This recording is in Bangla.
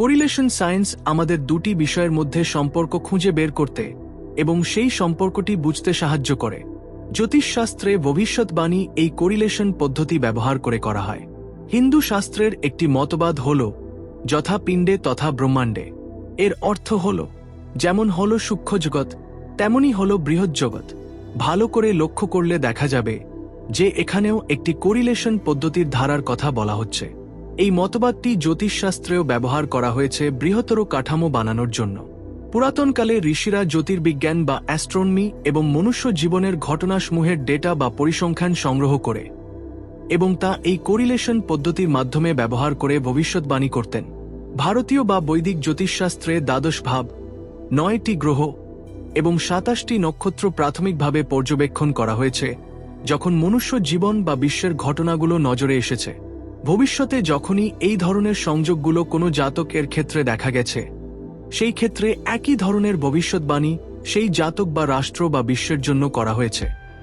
কোরিলেশন সায়েন্স আমাদের দুটি বিষয়ের মধ্যে সম্পর্ক খুঁজে বের করতে এবং সেই সম্পর্কটি বুঝতে সাহায্য করে। জ্যোতিষশাস্ত্রে ভবিষ্যৎবাণী এই কোরিলেশন পদ্ধতি ব্যবহার করে করা হয়। হিন্দু শাস্ত্রের একটি মতবাদ হল, যথা পিণ্ডে তথা ব্রহ্মাণ্ডে। এর অর্থ হল, যেমন হল সূক্ষ্ম জগৎ তেমনই হল বৃহৎ জগৎ। ভালো করে লক্ষ্য করলে দেখা যাবে যে এখানেও একটি কোরিলেশন পদ্ধতির ধারার কথা বলা হচ্ছে। এই মতবাদটি জ্যোতিষশাস্ত্রেও ব্যবহার করা হয়েছে বৃহত্তর কাঠামো বানানোর জন্য। পুরাতনকালে ঋষিরা জ্যোতির্বিজ্ঞান বা অ্যাস্ট্রোনমি এবং মনুষ্য জীবনের ঘটনাসমূহের ডেটা বা পরিসংখ্যান সংগ্রহ করে এবং তা এই কোরিলেশন পদ্ধতির মাধ্যমে ব্যবহার করে ভবিষ্যৎবাণী করতেন। ভারতীয় বা বৈদিক জ্যোতিষশাস্ত্রে দ্বাদশ ভাব, নয়টি গ্রহ এবং সাতাশটি নক্ষত্র প্রাথমিকভাবে পর্যবেক্ষণ করা হয়েছে, যখন মনুষ্য জীবন বা বিশ্বের ঘটনাগুলো নজরে এসেছে। ভবিষ্যতে যখনই এই ধরনের সংযোগগুলো কোনো জাতকের ক্ষেত্রে দেখা গেছে, সেই ক্ষেত্রে একই ধরনের ভবিষ্যৎবাণী সেই জাতক বা রাষ্ট্র বা বিশ্বের জন্য করা হয়েছে।